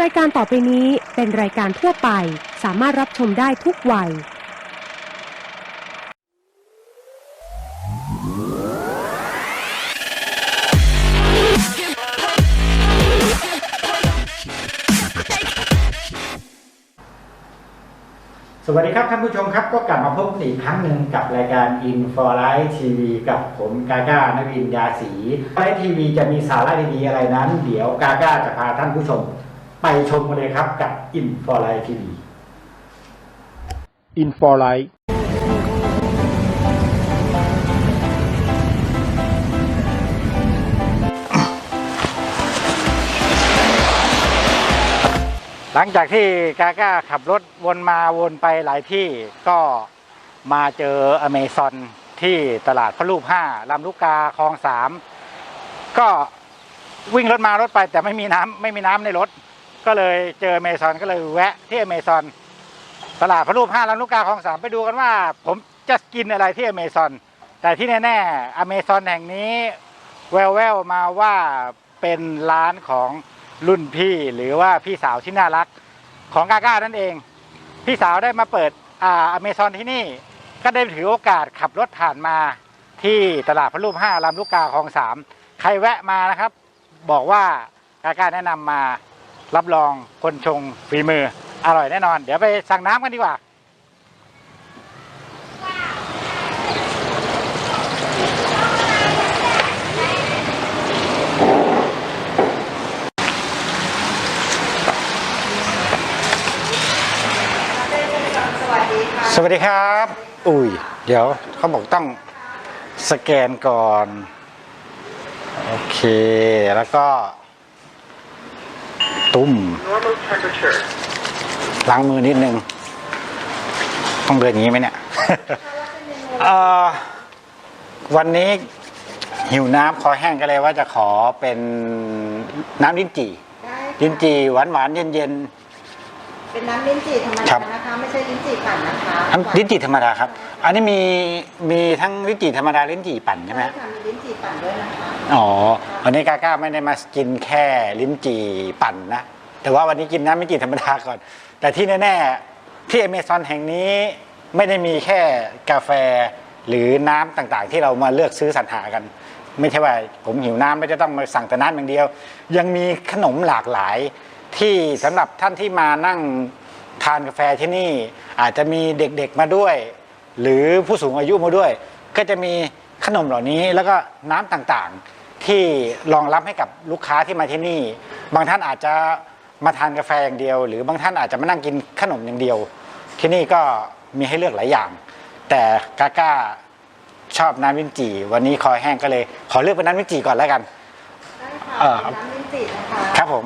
รายการต่อไปนี้เป็นรายการทั่วไป สามารถรับชมได้ทุกวัย สวัสดีครับท่านผู้ชมครับก็กลับมาพบกันอีกครั้งหนึ่งกับรายการ In for Life TV กับผมกาก้านวินยาศรีไลฟ์ทีวีจะมีสาระดีๆอะไรนั้น เดี๋ยวกาก้าจะพาท่านผู้ชม ไปชมกันเลยครับกับ In for Life TV in for life หลังจากที่กาก้าขับรถวนมาวนไปหลายที่ก็มาเจออเมซอนที่ตลาดพระรูปห้าลำลูกกาคลองสามก็วิ่งรถมารถไปแต่ไม่มีน้ำไม่มีน้ำในรถ ก็เลยเจอเมซอนก็เลยแวะที่อเมซอนตลาดพระรูปห้าลำลูกกาคลองสามไปดูกันว่า ผมจะกินอะไรที่อเมซอน แต่ที่แน่ๆอเมซอนแห่งนี้ แววๆมาว่าเป็นร้านของรุ่นพี่หรือว่าพี่สาวที่น่ารักของกาก้านั่นเอง พี่สาวได้มาเปิดอ่าอเมซอนที่นี่ ก็ได้ถือโอกาสขับรถผ่านมาที่ตลาดพระรูปห้าลำลูกกาคลองสามใครแวะมานะครับ บอกว่ากาก้าแนะนำมา รับรองคนชงฝีมือ อร่อยแน่นอน เดี๋ยวไปสั่งน้ำกันดีกว่า สวัสดีค่ะสวัสดีครับ อุ้ย เดี๋ยวเขาบอกต้องสแกนก่อน โอเค แล้วก็ ตุ้มล้างมือนิดนึง ต้องเดินอย่างนี้ไหมเนี่ยเอ่อวันนี้หิวน้ำคอแห้งก็เลยว่าจะขอเป็นน้ำลิ้นจี่ได้ลิ้นจี่หวานหวานๆเย็นเย็น เป็นน้ำลิ้นจี่ธรรมครัดาบ นะคะไม่ใช่ลิ้นจี่ปั่นนะคะๆอันลิ้นจี่ธรรมดาครับ อันนี้มีมีทั้งลิ้นจี่ธรรมดาลิ้นจี่ปั่นใช่ไหมใช่ค่ะมีลิ้นจี่ปั่นด้วยนะคะอ๋อวันนี้กาก้าไม่ได้มากินแค่ลิ้นจี่ปั่นนะแต่ว่าวันนี้กินน้ำลิ้นจี่ธรรมดาก่อน แต่ที่แน่ๆที่อเมซอนแห่งนี้ไม่ได้มีแค่กาแฟหรือน้ำต่างๆ ที่เรามาเลือกซื้อสรรหากัน ไม่ใช่ว่าผมหิวน้ำไม่จะต้องมาสั่งแต่น้ำอย่างเดียว ยังมีขนมหลากหลาย ที่สำหรับท่านที่มานั่งทานกาแฟที่นี่ อาจจะมีเด็กๆมาด้วย หรือผู้สูงอายุมาด้วย ก็จะมีขนมเหล่านี้แล้วก็น้ำต่างๆ ที่รองรับให้กับลูกค้าที่มาที่นี่ บางท่านอาจจะมาทานกาแฟอย่างเดียว หรือบางท่านอาจจะมานั่งกินขนมอย่างเดียว ที่นี่ก็มีให้เลือกหลายอย่าง แต่กาก้าชอบน้ำวินจี่วันนี้คอยแห้งก็เลย ขอเลือกเป็นน้ำวินจี่ก่อนแล้วกัน ได้ค่ะเอ่อเป็นน้ำลิ้นจี่นะคะ ครับผม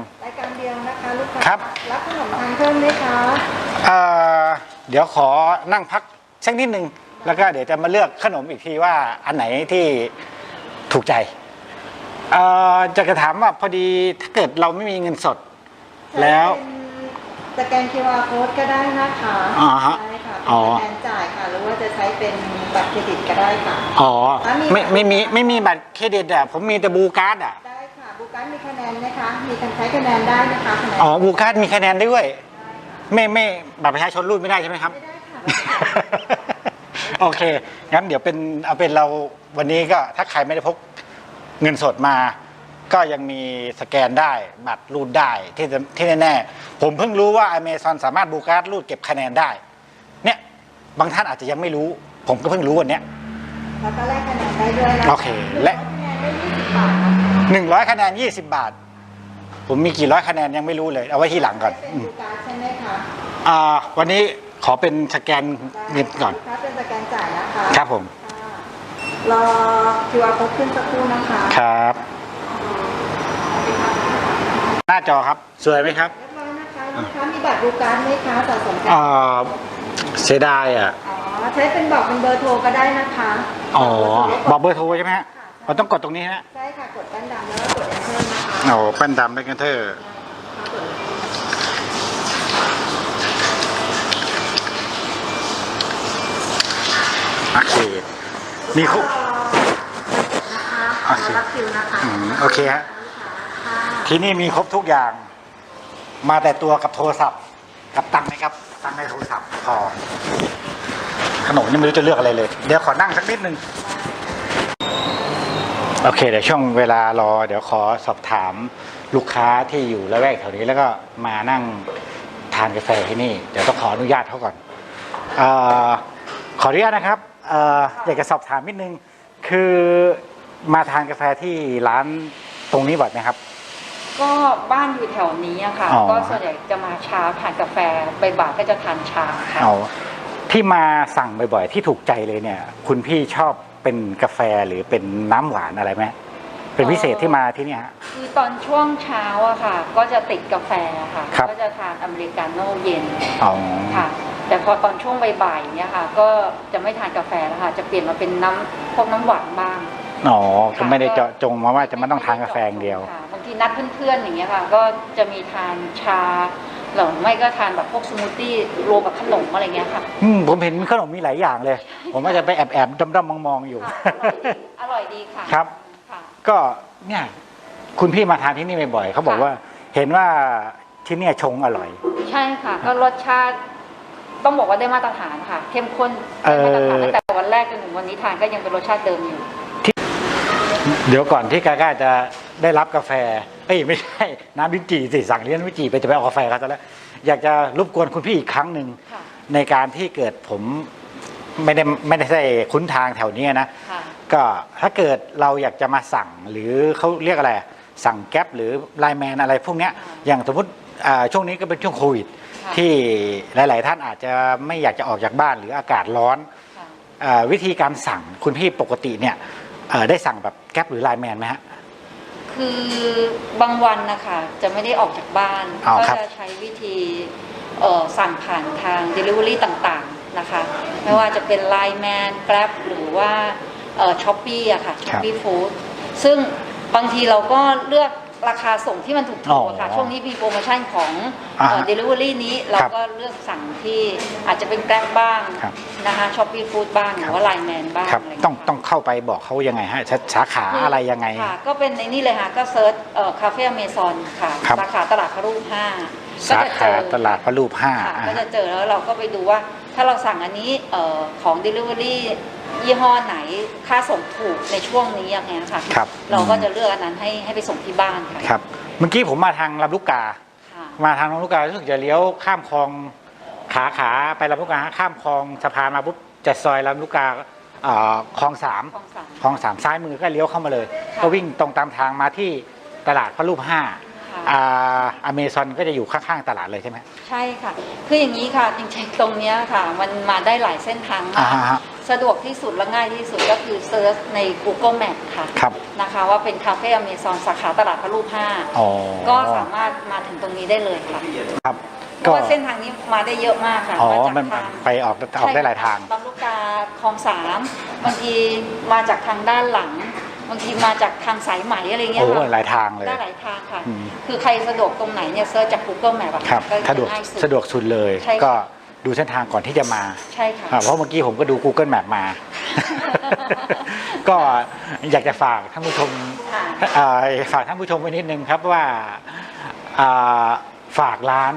คะลูกค้าครับ รับขนมทานเพิ่มไหมคะเอ่อเดี๋ยวขอนั่งพักสักนิดหนึ่งแล้วก็เดี๋ยวจะมาเลือกขนมอีกทีว่าอันไหนที่ถูกใจเอ่อจะกระถามว่าพอดีถ้าเกิดเราไม่มีเงินสด แล้วสแกน QR code ก็ได้นะคะอ๋อฮะใช่ค่ะอ๋อ เป็นสแกนจ่ายค่ะ หรือว่าจะใช้เป็นบัตรเครดิตก็ได้ค่ะ อ๋ออะมีไม่ไม่มีไม่มีบัตรเครดิตอะผมมีแต่บูการ์ดอะ ได้ ค่ะบูการมีคะแนนไหมคะ มีการใช้คะแนนได้นะคะคะแนนอ๋อบูการ์ดมีคะแนนด้วย ไม่ไม่บัตรประชาชนรูดไม่ได้ใช่ไหมครับ ไม่ได้ค่ะโอเค งั้นเดี๋ยวเป็นเอาเป็นเราวันนี้ก็ถ้าใครไม่ได้พกเงินสดมา ก็ยังมีสแกนได้บัตรรูดได้ที่ที่แน่ๆผมเพิ่งรู้ว่า Amazon สามารถบูการ์ดรูดเก็บคะแนนได้ เนี่ยบางท่านอาจจะยังไม่รู้ ผมก็เพิ่งรู้วันเนี้ยแล้วก็แลกคะแนนได้ด้วยนะโอเค และ คะแนนได้20บาทนะคะ หนึ่งร้อยคะแนนยี่สิบบาท ผมมีกี่ร้อยคะแนนยังไม่รู้เลย เอาไว้ที่หลังก่อนเป็นอืมดูการดใช่ไหมคะอ่าวันนี้ขอเป็นสแกนเงินก่อน ถ้าเป็นสแกนจ่ายนะคะครับผม ค่ะรอ QR code ขึ้นสักครู่นะคะครับ หน้าจอครับ สวยไหมครับเรียบร้อยนะคะลูกค้ามีบัตรดูการดไหมคะสะสมกันอ่าเสียดายอะ อ๋อ ใช้เป็นบอกเป็นเบอร์โทรก็ได้นะคะอ๋อ บอกเบอร์โทรใช่ไหมฮะ เราต้องกดตรงนี้ฮะใช่ค่ะกดแป้นดำแล้วก็กด enter นะคะโอ้แป้นดำแบงค์เทอร์โอเค มีคุนะคะขอรับคิวนะคะอืมโอเคฮะค่ะที่นี่มีครบทุกอย่าง มาแต่ตัวกับโทรศัพท์ กับตังค์ไหมครับ ตังค์ในโทรศัพท์พอขนมนี่ไม่รู้จะเลือกอะไรเลย เดี๋ยวขอนั่งสักนิดนึง โอเคเดี๋ยวช่วงเวลารอ เดี๋ยวขอสอบถามลูกค้าที่อยู่ละแวกแถวนี้แล้วก็มานั่งทานกาแฟที่นี่ เดี๋ยวต้องขออนุญาตเขาก่อนเออขออนุญาตนะครับเอออยากจะสอบถามนิดนึง คือมาทานกาแฟที่ร้านตรงนี้บ่อยไหมครับ ก็บ้านอยู่แถวนี้อะค่ะ อ๋อ ก็ส่วนใหญ่จะมาเช้าทานกาแฟบ่ายๆก็จะทานชาค่ะเอาที่มาสั่งบ่อยๆ ที่ถูกใจเลยเนี่ย คุณพี่ชอบ เป็นกาแฟหรือเป็นน้ำหวานอะไรไหมเป็นพิเศษที่มาที่เนี่ยฮะ คือตอนช่วงเช้าอะค่ะ ก็จะติดกาแฟค่ะ ครับ ก็จะทานอเมริกาโน่เย็นอ๋อค่ะ แต่พอตอนช่วงบ่ายๆเนี่ยค่ะ ก็จะไม่ทานกาแฟแล้วค่ะ จะเปลี่ยนมาเป็นน้ำพวกน้ำหวานบ้าง อ๋อก็ไม่ได้เจาะจงมาว่าจะไม่ต้องทานกาแฟอย่างเดียว ค่ะบางทีนัดเพื่อนๆอย่างเงี้ยค่ะ ก็จะมีทานชา หรือไม่ก็ทานแบบพวกสมูทตี้รวมกับขนมอะไรเงี้ยค่ะอืมผมเห็นขนมมีหลายอย่างเลย ผมว่าจะไปแอบแอบด้อมๆมองๆอยู่ค่ะอร่อยดีค่ะครับ ค่ะ ก็เนี่ย คุณพี่มาทานที่นี่บ่อยๆเขาบอกค่ะ ว่า เห็นว่าที่เนี่ยชงอร่อย ใช่ค่ะ ก็รสชาติต้องบอกว่าได้มาตรฐานค่ะ เข้มข้นเอ่ได้อมาตรฐานตั้งแต่วันแรกจนถึงวันนี้ทานก็ยังเป็นรสชาติเดิมอยู่ เดี๋ยวก่อนที่กาก้าจะได้รับกาแฟ เอ้ยไม่ใช่น้ำลิ้นจี่สิสั่งเลี้ยนลิ้นจี่ไปจะไปเอากาแฟเขาซะแล้วอยากจะรบกวนคุณพี่อีกครั้งหนึ่งค่ะในการที่เกิดผมไม่ได้ไม่ได้ใช่คุ้นทางแถวเนี้ยนะค่ะก็ถ้าเกิดเราอยากจะมาสั่งหรือเขาเรียกอะไร สั่งแก๊ปหรือไลน์แมนอะไรพวกเนี้ยอ่าอย่างสมมติอ่าช่วงนี้ก็เป็นช่วงโควิดค่ะที่หลาย ๆ ท่านอาจจะไม่อยากจะออกจากบ้านหรืออากาศร้อนค่ะอ่าวิธีการสั่งคุณพี่ปกติเนี่ยเอ่อได้สั่งแบบแก๊ปหรือไลน์แมนไหมฮะ คือบางวันนะคะจะไม่ได้ออกจากบ้าน อ๋อก็ครับจะใช้วิธีเอ่อสั่งผ่านทาง Delivery ต่างๆนะคะ ไม่ว่าจะเป็น Line Man Grab หรือว่าช้อปปี้อะค่ะ ครับ Shopee Food ซึ่งบางทีเราก็เลือก ราคาส่งที่มันถูกอ๋อๆอะค่ะ ช่วงนี้มีโปรโมชั่นของอ่าฮะเดลิเวอรี่นี้เราครับก็เลือกสั่งที่อาจจะเป็น Grab บ้างครับนะคะช้อปปี้ฟู้ดบ้างหครัรืบอว่า Line Man บ้างครับอะไรย่าต้องเยค่ะต้องเข้าไปบอกเขายังไงฮะสาสาขาอะไรยังไงค่ะก็เป็นในนี่เลยค่ะ ก็เซิร์ชคาเฟ่อเมซอนค่ะครับสาขาตลาดพระรูปห้าก็สาจะเจขาอตลาดพระรูปห้าค่ะอ่าก็ฮะจะเจอแล้วเราก็ไปดูว่า ถ้าเราสั่งอันนี้เอ่อของ Delivery ยี่ห้อไหนค่าส่งถูกในช่วงนี้อย่างเงี้ยค่ะครับเราก็จะเลือกอันนั้นให้ให้ไปส่งที่บ้านค่ะครับเมื่อกี้ผมมาทางลำลูกกา ค่ะมาทางลำลูกการู้สึกจะเลี้ยวข้ามคลองขาขาไปลำลูกกาข้ามคลองสะพานมาปุ๊บจะซอยลำลูกกาเอ่อคลองสามของสาม คลองสามซ้ายมือก็เลี้ยวเข้ามาเลย ค่ะ ก็วิ่งตรงตามทางมาที่ตลาดพระรูปห้าค่ะ อ่าอเมซอนก็จะอยู่ข้างๆตลาดเลยใช่ไหมใช่ค่ะ คืออย่างนี้ค่ะจริงๆตรงเนี้ยค่ะ มันมาได้หลายเส้นทางมากอ่าฮะสะดวกที่สุดและง่ายที่สุดก็คือเซิร์ชใน Google Map ค่ะครับนะคะ ว่าเป็นคาเฟ่อเมซอนสาขาตลาดพระรูปห้าอ๋อก็สามารถมาถึงตรงนี้ได้เลยค่ะครับเพราะว่าเส้นทางนี้มาได้เยอะมากค่ะอ๋อมาจากมันทางไปออกออกได้หลายทางลำลูกกาคลองสามบางทีมาจากทางด้านหลัง บางทีมาจากทางสายไหมอะไรเงี้ยโอ้ค่ะหลายทางเลย ได้หลายทางค่ะ อืม คือใครสะดวกตรงไหนเนี่ยเซิร์ชจาก Google Map อะครับก็สะดวกง่ายสุด สะดวกสุดเลย ใช่ค่ะ ก็ดูเส้นทางก่อนที่จะมาใช่ค่ะ อ่าเพราะเมื่อกี้ผมก็ดู Google Map มา ก็อยากจะฝากท่านผู้ชม ค่ะ เอ่อฝากท่านผู้ชมไว้นิดนึงครับว่าอ่าฝากร้าน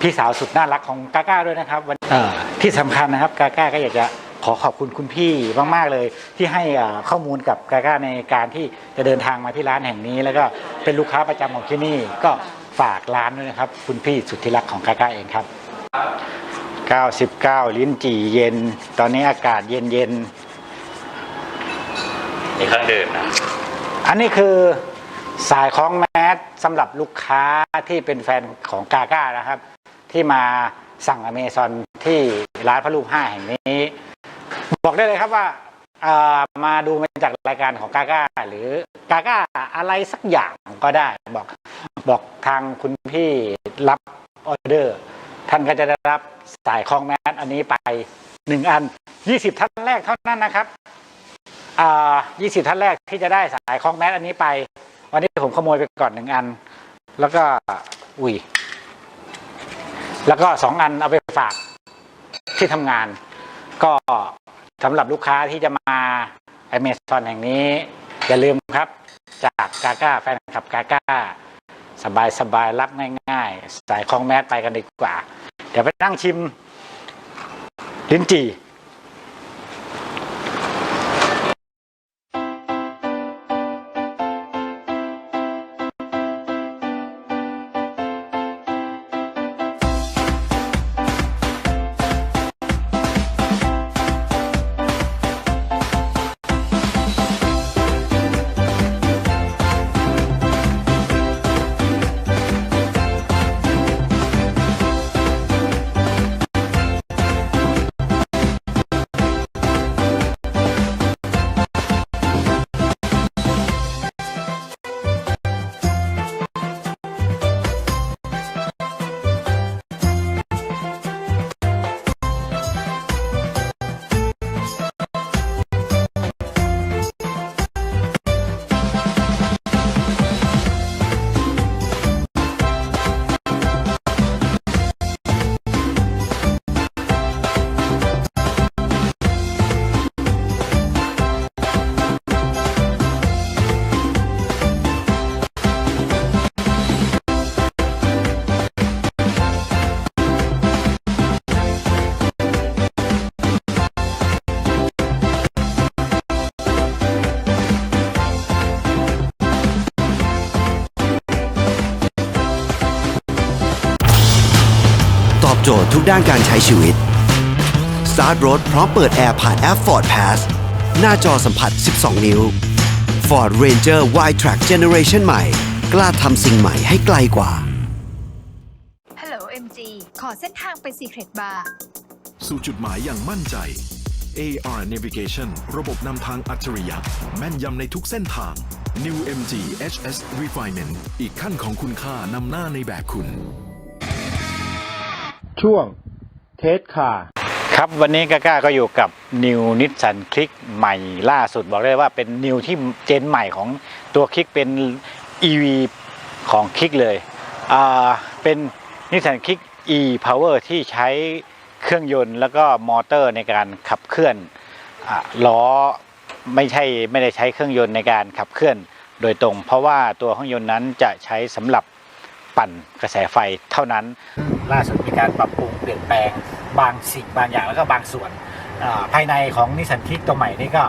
พี่สาวสุดน่ารักของกาก้าด้วยนะครับวันเอ่อที่สำคัญนะครับกาก้าก็อยากจะ ขอขอบคุณคุณพี่มาก ๆ เลย ที่ให้อ่าข้อมูลกับกาก้าในการที่จะเดินทางมาที่ร้านแห่งนี้ แล้วก็เป็นลูกค้าประจำของที่นี่ ก็ฝากร้านด้วยนะครับ คุณพี่สุดที่รักของกาก้าเองครับ 99 ลิ้นจี่เย็น ตอนนี้อากาศเย็นเย็นๆมีเครื่องดื่มนะ อันนี้คือสายคล้องแมสสำหรับลูกค้าที่เป็นแฟนของกาก้านะครับ ที่มาสั่งอเมซอนที่ร้านพระรูปห้าแห่งนี้ บอกได้เลยครับว่าอ่อมาดูมาจากรายการของกาก้าหรือกาก้าอะไรสักอย่างก็ได้ บอกบอกทางคุณพี่รับออเดอร์ ท่านก็จะได้รับสายคล้องแมสอันนี้ไปหนึ่งอันยี่สิบท่านแรกเท่านั้นนะครับอ่า20ท่านแรกที่จะได้สายคล้องแมสอันนี้ไป วันนี้ผมขโมยไปก่อนหนึ่งอัน แล้วก็อุ้ยแล้วก็สองอันเอาไปฝากที่ทำงาน ก็ สำหรับลูกค้าที่จะมาไอเมซอนแห่งนี้ อย่าลืมครับ จากกาก้าแฟนคลับกาก้าสบายสบายๆรับง่ายๆ สายคล้องแมสไปกันดีกว่า เดี๋ยวไปนั่งชิม ลิ้นจี่ ตอบโจทย์ทุกด้านการใช้ชีวิต สตาร์ทรถพร้อมเปิดแอร์ผ่านแอป Ford Pass หน้าจอสัมผัส 12 นิ้ว Ford Ranger Y-Track Generation ใหม่ กล้าทำสิ่งใหม่ให้ไกลกว่าฮัลโหล MG ขอเส้นทางไป Secret Bar สู่จุดหมายอย่างมั่นใจ AR Navigation ระบบนำทางอัจฉริยะ แม่นยำในทุกเส้นทาง New MG HS Refinement อีกขั้นของคุณค่านำหน้าในแบบคุณ ช่วงเทสคาครับวันนี้กาก้าก็อยู่กับ New Nissan Click ใหม่ล่าสุดบอกเลยว่าเป็น New ที่เจนใหม่ของตัวคลิกเป็น EV ของคลิกเลยอ่าเป็น Nissan Click E Power ที่ใช้เครื่องยนต์แล้วก็มอเตอร์ในการขับเคลื่อนอล้อไม่ใช่ไม่ได้ใช้เครื่องยนต์ในการขับเคลื่อนโดยตรง เพราะว่าตัวเครื่องยนต์นั้นจะใช้สำหรับปั่นกระแสไฟเท่านั้น ล่าสุดมีการปรับปรุงเปลี่ยนแปลงบางสิ่งบางอย่างแล้วก็บางส่วนภายในของนิสสันคิกตัวใหม่นี่ก็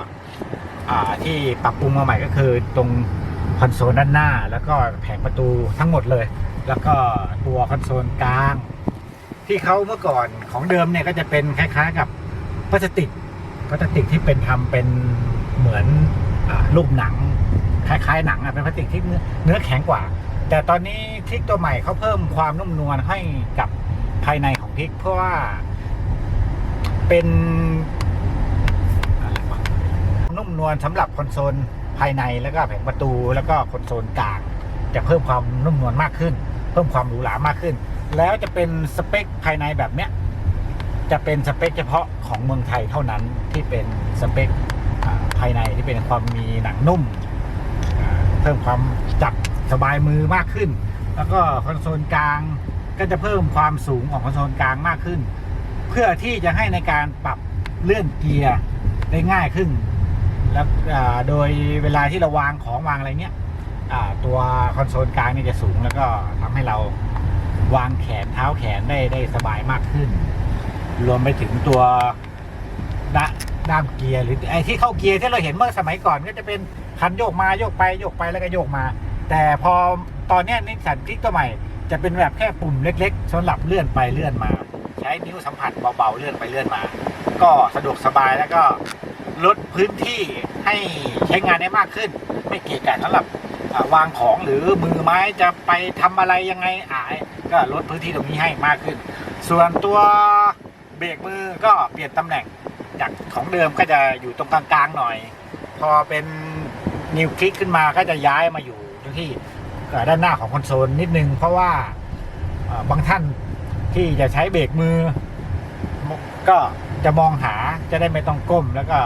ที่ปรับปรุงมาใหม่ก็คือตรงคอนโซลด้านหน้า แล้วก็แผงประตูทั้งหมดเลย แล้วก็ตัวคอนโซลกลาง ที่เขาเมื่อก่อนของเดิมเนี่ยก็จะเป็นคล้ายๆกับพลาสติกพลาสติกที่เป็นทำเป็นเหมือนอรูปหนัง คล้ายๆหนังอะเป็นพลาสติกที่เนื้อแข็งกว่า แต่ตอนนี้คลิกตัวใหม่เขาเพิ่มความนุ่มนวลให้กับภายในของคลิกเพราะว่าเป็นนุ่มนวลสำหรับคอนโซลภายในแล้วก็แผงประตูแล้วก็คอนโซลกลางจะเพิ่มความนุ่มนวลมากขึ้น เพิ่มความหรูหรามากขึ้น แล้วจะเป็นสเปคภายในแบบเนี้ยจะเป็นสเปคเฉพาะของเมืองไทยเท่านั้นที่เป็นสเปคภายในที่เป็นความมีหนังนุ่ม เพิ่มความจับ สบายมือมากขึ้น แล้วก็คอนโซลกลางก็จะเพิ่มความสูงของคอนโซลกลางมากขึ้น เพื่อที่จะให้ในการปรับเลื่อนเกียร์ได้ง่ายขึ้น แล้วโดยเวลาที่เราวางของวางอะไรเนี้ยตัวคอนโซลกลางนี่จะสูงแล้วก็ทำให้เราวางแขนเท้าแขนได้ได้สบายมากขึ้น รวมไปถึงตัวด,ด้ามเกียร์หรือไอ้ที่เข้าเกียร์ที่เราเห็นเมื่อสมัยก่อนก็จะเป็นคันโยกมาโยกไปโยกไปแล้วก็โยกมา แต่พอตอนนี้นิสสันคลิกตัวใหม่ จะเป็นแบบแค่ปุ่มเล็กๆสำหรับเลื่อนไปเลื่อนมา ใช้นิ้วสัมผัสเบาๆเลื่อนไปเลื่อนมา ก็สะดวกสบายแล้วก็ลดพื้นที่ให้ใช้งานได้มากขึ้น ไม่เกะกะสำหรับวางของหรือมือไม้จะไปทำอะไรยังไงอ่าก็ลดพื้นที่ตรงนี้ให้มากขึ้น ส่วนตัวเบรกมือก็เปลี่ยนตำแหน่งจากของเดิมก็จะอยู่ตรงกลางๆหน่อย พอเป็นนิวคลิกขึ้นมาก็จะย้ายมาอยู่ ที่เอ่ด้านหน้าของคอนโซลนิดนึง เพราะว่าบางท่านที่จะใช้เบรกมือ ก็จะมองหาจะได้ไม่ต้องก้ม แล้วก็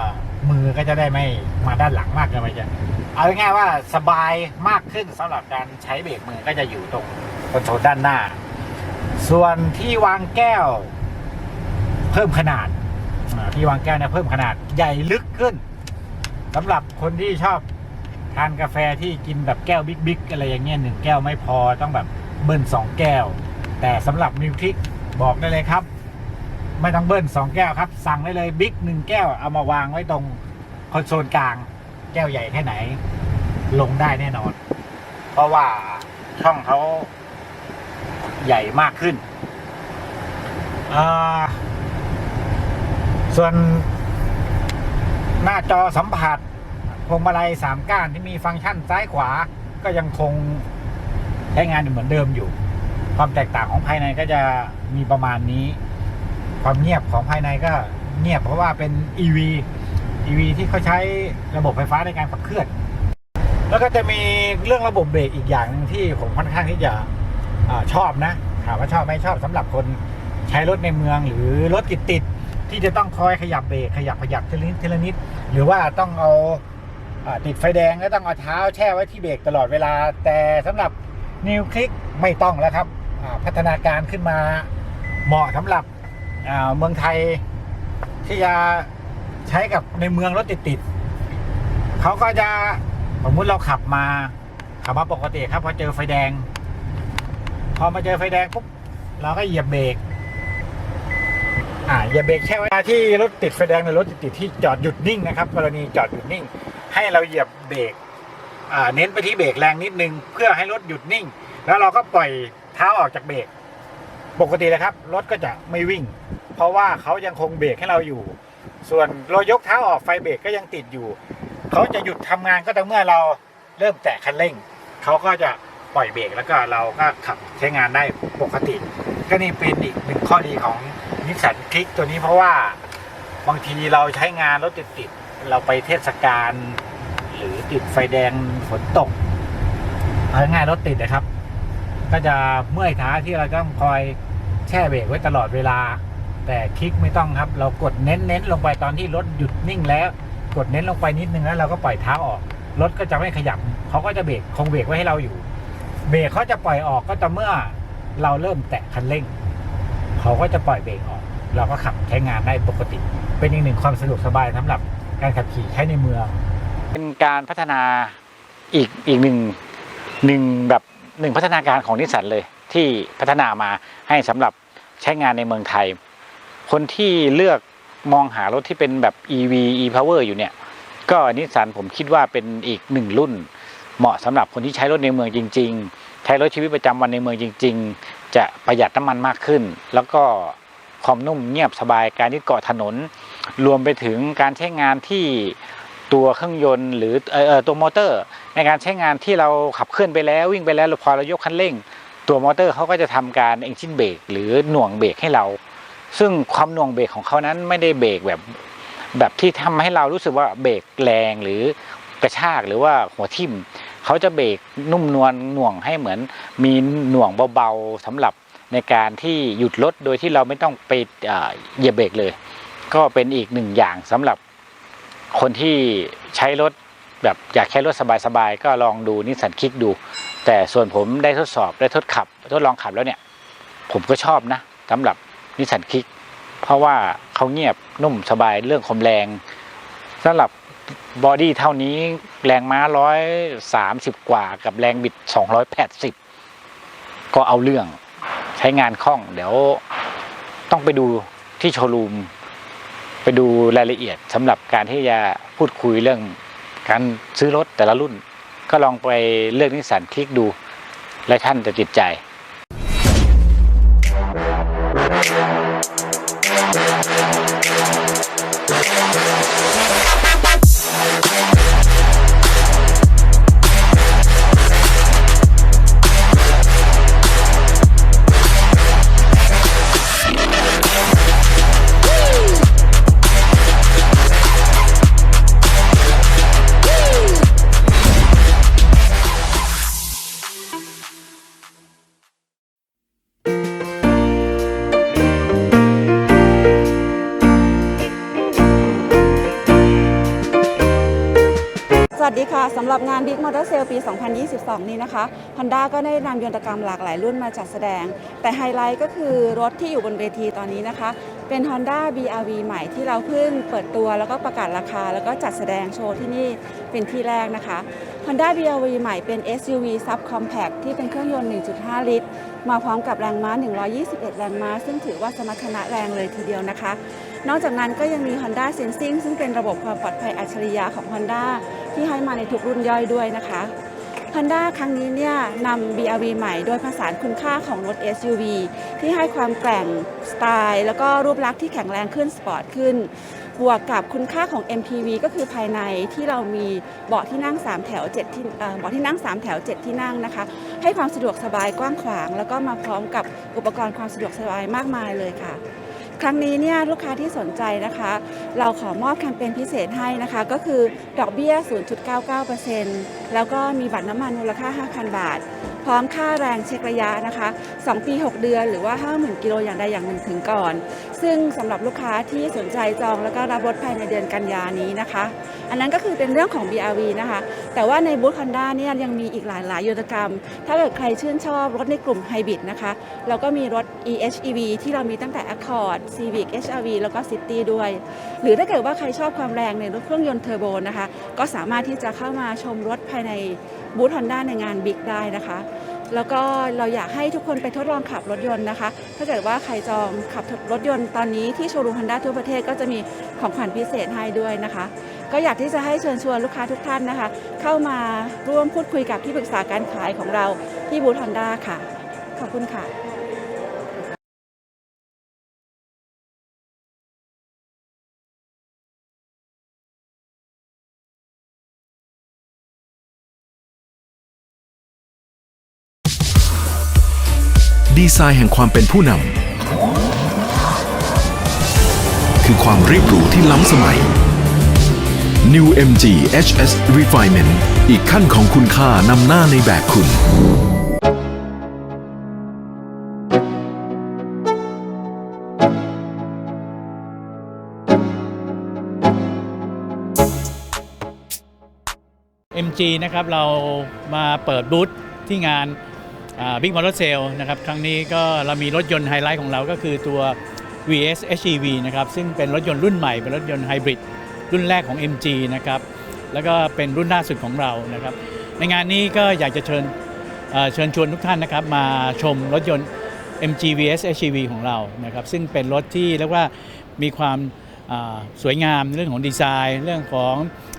มือก็จะได้ไม่มาด้านหลังมากเกินไปจะเอาง่ายๆว่าสบายมากขึ้นสำหรับการใช้เบรกมือก็จะอยู่ตรงคอนโซลด้านหน้า ส่วนที่วางแก้ว เพิ่มขนาดที่วางแก้วเนี่ยเพิ่มขนาดใหญ่ลึกขึ้นสำหรับคนที่ชอบ ทานกาแฟที่กินแบบแก้วบิ๊กๆอะไรอย่างเงี้ยหนึ่งแก้วไม่พอต้องแบบเบิ้ลสองแก้ว แต่สำหรับนิวคลิกบอกได้เลยครับ ไม่ต้องเบิ้ลสองแก้วครับ สั่งได้เลยบิ๊กหนึ่งแก้วเอามาวางไว้ตรงคอนโซลกลาง แก้วใหญ่แค่ไหน ลงได้แน่นอน เพราะว่าช่องเขาใหญ่มากขึ้น ส่วนหน้าจอสัมผัส พวงมาลัยสามก้านที่มีฟังก์ชันซ้ายขวาก็ยังคงใช้งานอยู่เหมือนเดิมอยู่ ความแตกต่างของภายในก็จะมีประมาณนี้ ความเงียบของภายในก็เงียบเพราะว่าเป็น EV EV ที่เขาใช้ระบบไฟฟ้าในการขับเคลื่อน แล้วก็จะมีเรื่องระบบเบรกอีกอย่างหนึ่งที่ผมค่อนข้างที่จะอชอบนะถามว่าชอบไหมชอบสำหรับคนใช้รถในเมืองหรือรถติดติดที่จะต้องคอยขยับเบรกขยับขยับทีละนิดทีละนิดหรือว่าต้องเอา ติดไฟแดงแล้วต้องเอาเท้าแช่ไว้ที่เบรกตลอดเวลา แต่สำหรับนิวคลิกไม่ต้องแล้วครับพัฒนาการขึ้นมาเหมาะสำหรับเมืองไทยที่จะใช้กับในเมืองรถติดๆเขาก็จะสมมติเราขับมาขับมาปกติครับพอเจอไฟแดง พอมาเจอไฟแดงปุ๊บเราก็เหยียบเบรกอ่าเหยียบเบรกแค่เวลาที่รถติดไฟแดงหรือรถติดๆที่จอดหยุดนิ่งนะครับ กรณีจอดหยุดนิ่ง ให้เราเหยียบเบรกเน้นไปที่เบรกแรงนิดนึง เพื่อให้รถหยุดนิ่ง แล้วเราก็ปล่อยเท้าออกจากเบรกปกติเลยครับรถก็จะไม่วิ่ง เพราะว่าเขายังคงเบรกให้เราอยู่ ส่วนเรายกเท้าออกไฟเบรกก็ยังติดอยู่เขาจะหยุดทำงานก็ต่อเมื่อเราเริ่มแตะคันเร่งเขาก็จะปล่อยเบรกแล้วก็เราก็ขับใช้งานได้ปกติ ก็นี่เป็นอีกหนึ่งข้อดีของนิสสันคลิกตัวนี้เพราะว่าบางทีเราใช้งานรถติดติดๆ เราไปเทศกาลหรือติดไฟแดงฝนตกเอาง่ายรถติดนะครับ ก็จะเมื่อยขาที่เราต้องคอยแช่เบรกไว้ตลอดเวลา แต่คลิกไม่ต้องครับ เรากดเน้นๆลงไปตอนที่รถหยุดนิ่งแล้ว กดเน้นลงไปนิดนึงแล้วเราก็ปล่อยเท้าออกรถก็จะไม่ขยับเขาก็จะเบรกคงเบรกไว้ให้เราอยู่ เบรกเขาจะปล่อยออกก็ต่อเมื่อเราเริ่มแตะคันเร่งเขาก็จะปล่อยเบรกออก เราก็ขับใช้งานได้ปกติ เป็นอีกหนึ่งความสะดวกสบายสำหรับ การขับขี่ใช้ในเมือง เป็นการพัฒนาอีกอีกหนึ่งหนึ่งแบบหนึ่งพัฒนาการของนิสสันเลยที่พัฒนามาให้สำหรับใช้งานในเมืองไทย คนที่เลือกมองหารถที่เป็นแบบ EV e-power อยู่เนี่ย ก็นิสสันผมคิดว่าเป็นอีกหนึ่งรุ่น เหมาะสำหรับคนที่ใช้รถในเมืองจริง ๆ ใช้รถชีวิตประจำวันในเมืองจริง ๆ จะประหยัดน้ำมันมากขึ้น แล้วก็ความนุ่มเงียบสบายการที่เกาะถนน รวมไปถึงการใช้งานที่ตัวเครื่องยนต์หรือเอ่อเอตัวมอเตอร์ ในการใช้งานที่เราขับเคลื่อนไปแล้ววิ่งไปแล้วพอเรายกคันเร่ง ตัวมอเตอร์เขาก็จะทำการเอนจินเบรกหรือหน่วงเบรกให้เรา ซึ่งความหน่วงเบรกของเขานั้นไม่ได้เบรกแบบแบบที่ทำให้เรารู้สึกว่าเบรกแรงหรือกระชากหรือว่าหัวทิ่มเขาจะเบรกนุ่มนวลหน่วงให้เหมือน มีหน่วงเบาๆสำหรับในการที่หยุดรถโดยที่เราไม่ต้องไปเหยียบเบรกเลย ก็เป็นอีกหนึ่งอย่างสำหรับคนที่ใช้รถแบบอยากใช้รถสบายๆก็ลองดูนิสสันคิกดู แต่ส่วนผมได้ทดสอบได้ทดขับ ทดลองขับแล้วเนี่ย ผมก็ชอบนะสำหรับนิสสันคิกเพราะว่าเขาเงียบนุ่มสบายเรื่องความแรงสำหรับบอดี้เท่านี้แรงม้าร้อยสามสิบกว่ากับแรงบิดสองร้อยแปดสิบก็เอาเรื่องใช้งานคล่อง เดี๋ยวต้องไปดูที่โชว์รูม ไปดูรายละเอียดสำหรับการที่จะพูดคุยเรื่องการซื้อรถแต่ละรุ่น ก็ลองไปเลือกนิสสันคลิกดู และท่านจะติดใจ ปี 2022 นี้นะคะ Honda ก็ได้นำยนตกรรมหลากหลายรุ่นมาจัดแสดง แต่ไฮไลท์ก็คือรถที่อยู่บนเวทีตอนนี้นะคะ เป็น Honda BRV ใหม่ที่เราเพิ่งเปิดตัวแล้วก็ประกาศราคา แล้วก็จัดแสดงโชว์ที่นี่เป็นที่แรกนะคะ Honda BRV ใหม่เป็น SUV Subcompact ที่เป็นเครื่องยนต์ 1.5 ลิตร มาพร้อมกับแรงม้า 121 แรงม้า ซึ่งถือว่าสมรรถนะแรงเลยทีเดียวนะคะ นอกจากนั้นก็ยังมี Honda Sensing ซึ่งเป็นระบบความปลอดภัยอัจฉริยะของ Honda ที่ให้มาในทุกรุ่นย่อยด้วยนะคะ Honda ครั้งนี้เนี่ยนำ BRV ใหม่โดยผสานคุณค่าของรถ SUV ที่ให้ความแกร่งสไตล์ แล้วก็รูปลักษณ์ที่แข็งแรงขึ้นสปอร์ตขึ้น บวกกับคุณค่าของ MPV ก็คือภายในที่เรามีเบาะที่นั่ง 3 แถว7ที่เอ่อเบาะที่นั่ง 3 แถว 7 ที่นั่งนะคะ ให้ความสะดวกสบายกว้างขวาง แล้วก็มาพร้อมกับอุปกรณ์ความสะดวกสบายมากมายเลยค่ะ ครั้งนี้เนี่ยลูกค้าที่สนใจนะคะ เราขอมอบแคมเปญพิเศษให้นะคะ ก็คือดอกเบี้ย 0.99%แล้วก็มีบัตรน้ำมันมูลค่า 5,000 บาท พร้อมค่าแรงเช็คระยะนะคะ 2 ปี 6 เดือนหรือว่า 50,000 กิโลอย่างใดอย่างหนึ่งถึงก่อน ซึ่งสำหรับลูกค้าที่สนใจจองแล้วก็รับรถภายในเดือนกันยานี้นะคะ อันนั้นก็คือเป็นเรื่องของ BRV นะคะ แต่ว่าในบูธ Honda เนี่ยยังมีอีกหลายหลายๆยุทธกรรม ถ้าเกิดใครชื่นชอบรถในกลุ่มไฮบริดนะคะเราก็มีรถ EHEV ที่เรามีตั้งแต่ Accord Civic HRV แล้วก็ City ด้วย หรือถ้าเกิดว่าใครชอบความแรงในรถเครื่องยนต์เทอร์โบนะคะ ก็สามารถที่จะเข้ามาชมรถภายในบูธ Honda ในงานบิ๊กได้นะคะ แล้วก็เราอยากให้ทุกคนไปทดลองขับรถยนต์นะคะ ถ้าเกิดว่าใครจองขับรถยนต์ตอนนี้ที่โชว์รูมฮันด้าทั่วประเทศก็จะมีของขวัญพิเศษให้ด้วยนะคะ ก็อยากที่จะให้เชิญชวนลูกค้าทุกท่านนะคะ เข้ามาร่วมพูดคุยกับที่ปรึกษาการขายของเราที่บูธฮันด้าค่ะ ขอบคุณค่ะ ดีไซน์แห่งความเป็นผู้นำคือความเรียบหรูที่ล้ำสมัย New MG HS Refinement อีกขั้นของคุณค่านำหน้าในแบบคุณ MG นะครับเรามาเปิดบูธที่งาน บิ๊กมอเตอร์เซลนะครับครั้งนี้ก็เรามีรถยนต์ไฮไลท์ของเราก็คือตัว VS HEV นะครับซึ่งเป็นรถยนต์รุ่นใหม่เป็นรถยนต์ไฮบริดรุ่นแรกของ MG นะครับแล้วก็เป็นรุ่นล่าสุดของเรานะครับในงานนี้ก็อยากจะเชิญเชิญชวนทุกท่านนะครับมาชมรถยนต์ MG VS HEV ของเรานะครับซึ่งเป็นรถที่เรียกว่ามีความ สวยงามเรื่องของดีไซน์ เรื่องของ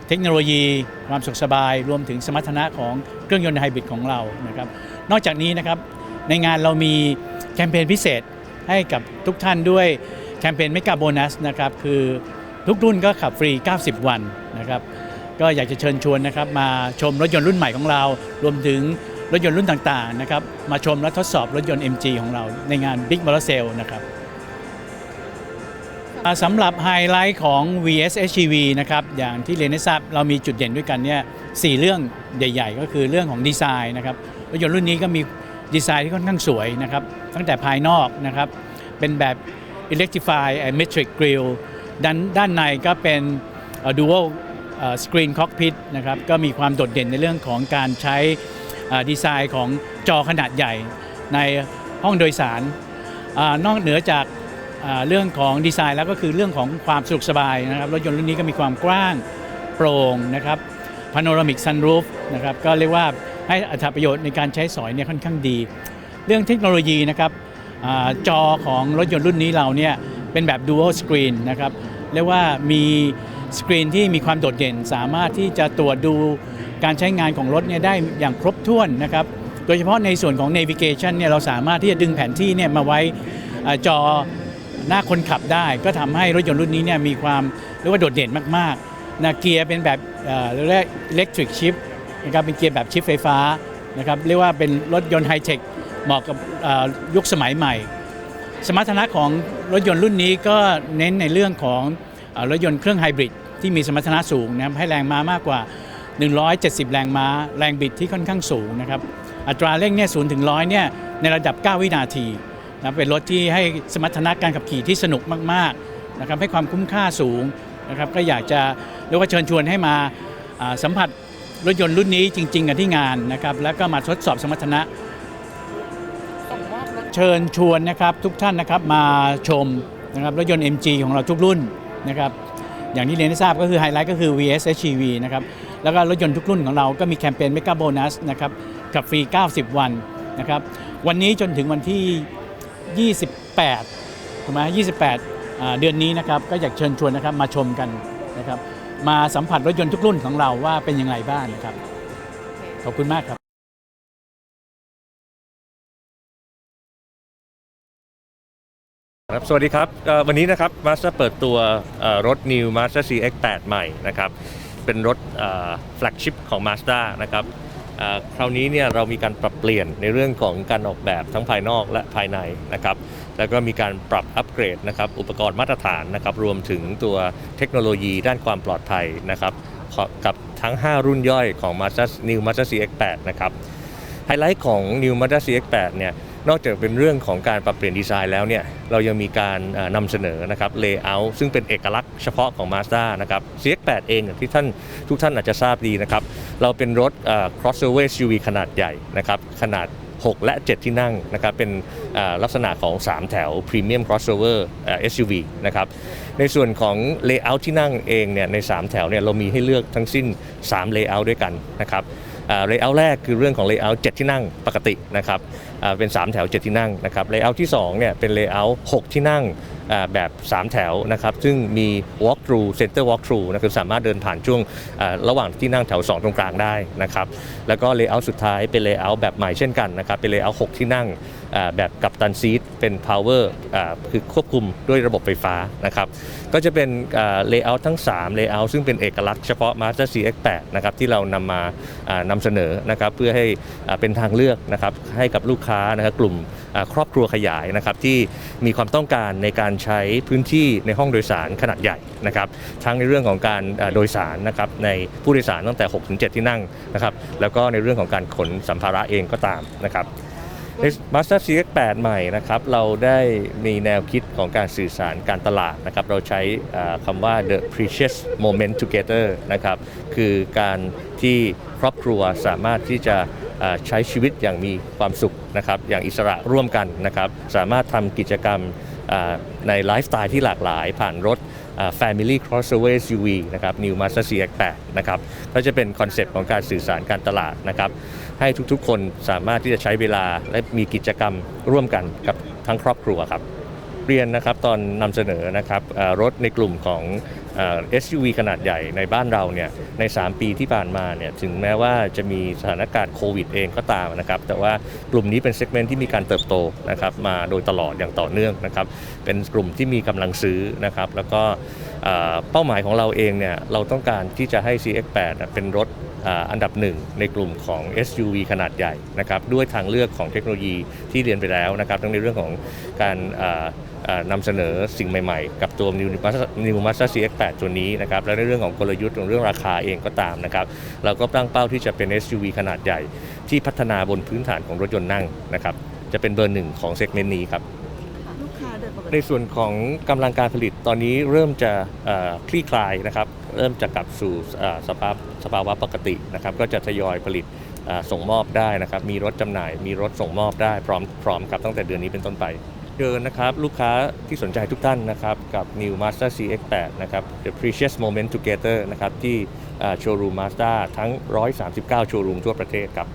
เทคโนโลยี ความสุขสบาย รวมถึงสมรรถนะของเครื่องยนต์ไฮบริดของเรานะครับนอกจากนี้นะครับในงานเรามีแคมเปญพิเศษให้กับทุกท่านด้วยแคมเปญไม่กาโบนัสนะครับคือทุกรุ่นก็ขับฟรี 90 วันนะครับก็อยากจะเชิญชวนนะครับมาชมรถยนต์รุ่นใหม่ของเรา รวมถึงรถยนต์รุ่นต่างๆนะครับมาชมและทดสอบรถยนต์ MG ของเราในงาน Big Motor Sale นะครับ สำหรับไฮไลท์ของ VS HEV นะครับอย่างที่เรียนให้ทราบเรามีจุดเด่นด้วยกันเนี่ยสเรื่องใหญ่ ๆ ก็คือเรื่องของดีไซน์นะครับรถยนต์รุ่นนี้ก็มีดีไซน์ที่ค่อนข้างสวยนะครับตั้งแต่ภายนอกนะครับเป็นแบบ Electrify Metric Grill ด้านด้านในก็เป็น Dual เอ่อ Screen Cockpit นะครับก็มีความโดดเด่นในเรื่องของการใช้ดีไซน์ของจอขนาดใหญ่ในห้องโดยสารอนอกเหนือจาก เรื่องของดีไซน์แล้วก็คือเรื่องของความสะดวกสบายนะครับรถยนต์รุ่นนี้ก็มีความกว้างโปร่งนะครับพาโนรามิกซันรูฟนะครับก็เรียกว่าให้อัตราประโยชน์ในการใช้สอยเนี่ยค่อนข้างดี เรื่องเทคโนโลยีนะครับอจอของรถยนต์รุ่นนี้เราเนี่ยเป็นแบบ Dual Screen นะครับเรียกว่ามีสกรีนที่มีความโดดเด่น สามารถที่จะตรวจดูการใช้งานของรถเนี่ยได้อย่างครบถ้วนนะครับโดยเฉพาะในส่วนของ navigation เนี่ยเราสามารถที่จะดึงแผนที่เนี่ยมาไว้อ่าจอ หน้าคนขับได้ ก็ทำให้รถยนต์รุ่นนี้เนี่ยมีความเรียกว่าโดดเด่นมากๆนะเกียร์เป็นแบบเอ่อเรียกว่า electric shift นะครับเป็นเกียร์แบบชิฟไฟฟ้านะครับเรียกว่าเป็นรถยนต์ไฮเทคเหมาะกับยุคสมัยใหม่ สมรรถนะของรถยนต์รุ่นนี้ก็เน้นในเรื่องของรถยนต์เครื่องไฮบริดที่มีสมรรถนะสูงนะครับให้แรงม้ามากกว่า 170 แรงม้า แรงบิดที่ค่อนข้างสูงนะครับอัตราเร่งเนี่ยศูนย์ถึงร้อยเนี่ยในระดับ 9 วินาที นะเป็นรถที่ให้สมรรถนะการขับขี่ที่สนุกมากๆนะครับให้ความคุ้มค่าสูงนะครับก็อยากจะเรียกว่าเชิญชวนให้มาสัมผัสรถยนต์รุ่นนี้จริง ๆ กันที่งานนะครับแล้วก็มาทดสอบสมรรถนะ เชิญชวนนะครับทุกท่านนะครับมาชมนะครับรถยนต์ MG ของเราทุกรุ่นนะครับอย่างที่เรียนให้ทราบก็คือไฮไลท์ก็คือ VS HEV นะครับแล้วก็รถยนต์ทุกรุ่นของเราก็มีแคมเปญ Mega Bonus นะครับกับฟรี 90 วันนะครับวันนี้จนถึงวันที่ 28ถูกไหม28อ่าเดือนนี้นะครับก็อยากเชิญชวนนะครับมาชมกันนะครับมาสัมผัสรถยนต์ทุกรุ่นของเราว่าเป็นยังไงบ้างนะครับ ขอบคุณมากครับครับสวัสดีครับวันนี้นะครับ Mazda เปิดตัวรถ New Mazda CX-8 ใหม่นะครับ เป็นรถแฟลกชิพของ Mazda นะครับ คราวนี้เนี่ยเรามีการปรับเปลี่ยนในเรื่องของการออกแบบทั้งภายนอกและภายในนะครับแล้วก็มีการปรับอัปเกรดนะครับอุปกรณ์มาตรฐานนะครับรวมถึงตัวเทคโนโลยีด้านความปลอดภัยนะครับกับทั้ง 5 รุ่นย่อยของ Mazda New Mazda CX-8 นะครับไฮไลท์ของ New Mazda CX-8 เนี่ย นอกจากเป็นเรื่องของการปรับเปลี่ยนดีไซน์แล้วเนี่ยเรายังมีการเอ่อนำเสนอนะครับ Layout ซึ่งเป็นเอกลักษณ์เฉพาะของ Mazda นะครับ CX-8 เองอย่างที่ท่านทุกท่านอาจจะทราบดีนะครับ เราเป็นรถเอ่อ crossover SUV ขนาดใหญ่นะครับขนาด 6 และ 7 ที่นั่งนะครับเป็นลักษณะของ 3 แถว Premium crossover เอ่อ SUV นะครับในส่วนของ Layout ที่นั่งเองเนี่ยใน 3 แถวเนี่ยเรามีให้เลือกทั้งสิ้น 3 Layout ด้วยกันนะครับเลเยอร์แรกคือเรื่องของ Layout 7ที่นั่งปกตินะครับ เป็น 3 แถว 7 ที่นั่งนะครับเลเยอร์ที่2เนี่ยเป็นเลเยอร์6ที่นั่ง แบบ 3 แถวนะครับซึ่งมี walk through center walk through นะคือสามารถเดินผ่านช่วงระหว่างที่นั่งแถว 2 ตรงกลางได้นะครับแล้วก็ Layout สุดท้ายเป็น Layout แบบใหม่เช่นกันนะครับเป็น Layout 6 ที่นั่งแบบกับตันซีทเป็น power อ่าคือควบคุมด้วยระบบไฟฟ้านะครับก็จะเป็นเลเยอร์ทั้ง 3 layout ซึ่งเป็นเอกลักษณ์เฉพาะ Mazda CX-8 นะครับที่เรานำมานำเสนอนะครับเพื่อให้เป็นทางเลือกนะครับให้กับลูกค้านะครับกลุ่มครอบครัวขยายนะครับที่มีความต้องการในการใช้พื้นที่ในห้องโดยสารขนาดใหญ่นะครับทั้งในเรื่องของการโดยสารนะครับในผู้โดยสารตั้งแต่ 6-7 ที่นั่งนะครับแล้วก็ในเรื่องของการขนสัมภาระเองก็ตามนะครับใน Master CX8 ใหม่นะครับเราได้มีแนวคิดของการสื่อสารการตลาดนะครับเราใช้คำว่า the precious moment together นะครับคือการที่ครอบครัวสามารถที่จะใช้ชีวิตอย่างมีความสุขนะครับอย่างอิสระร่วมกันนะครับสามารถทำกิจกรรม ในไลฟ์สไตล์ที่หลากหลายผ่านรถ Family Crossover SUV นะครับ New Mazda CX8 นะครับก็จะเป็นคอนเซปต์ของการสื่อสารการตลาดนะครับให้ทุกๆ คนสามารถที่จะใช้เวลาและมีกิจกรรมร่วมกันกับทั้งครอบครัวครับ เรียนนะครับตอนนำเสนอนะครับรถในกลุ่มของเอ่อ SUV ขนาดใหญ่ในบ้านเราเนี่ยใน 3 ปีที่ผ่านมาเนี่ยถึงแม้ว่าจะมีสถานการณ์โควิดเองก็ตามนะครับแต่ว่ากลุ่มนี้เป็นเซกเมนต์ที่มีการเติบโตนะครับมาโดยตลอดอย่างต่อเนื่องนะครับเป็นกลุ่มที่มีกำลังซื้อนะครับแล้วก็เป้าหมายของเราเองเนี่ยเราต้องการที่จะให้ CX8 เป็นรถอันดับหนึ่งในกลุ่มของ SUV ขนาดใหญ่นะครับด้วยทางเลือกของเทคโนโลยีที่เรียนไปแล้วนะครับทั้งในเรื่องของการ นำเสนอสิ่งใหม่ๆ กับตัว New Mazda New Mazda CX-8 ตัวนี้นะครับและในเรื่องของกลยุทธ์ของเรื่องราคาเองก็ตามนะครับเราก็ตั้งเป้าที่จะเป็น SUV ขนาดใหญ่ ที่พัฒนาบนพื้นฐานของรถยนต์นั่งนะครับจะเป็นเบอร์หนึ่งของเซกเมนต์นี้ครับลูกค้าโดยปกติในส่วนของกำลังการผลิตตอนนี้เริ่มจะเอ่อคลี่คลายนะครับ เริ่มจะกลับสู่เอ่อสภาพสภาวะปกตินะครับ ก็จะทยอยผลิตเอ่อส่งมอบได้นะครับ มีรถจำหน่าย มีรถส่งมอบได้พร้อมพร้อมครับตั้งแต่เดือนนี้เป็นต้นไป เชิญนะครับ ลูกค้าที่สนใจทุกท่านนะครับ กับ New Mazda CX-8 นะครับ The Precious Moment Together นะครับ ที่โชว์รูม Mazda ทั้ง 139 โชว์รูมทั่วประเทศครับ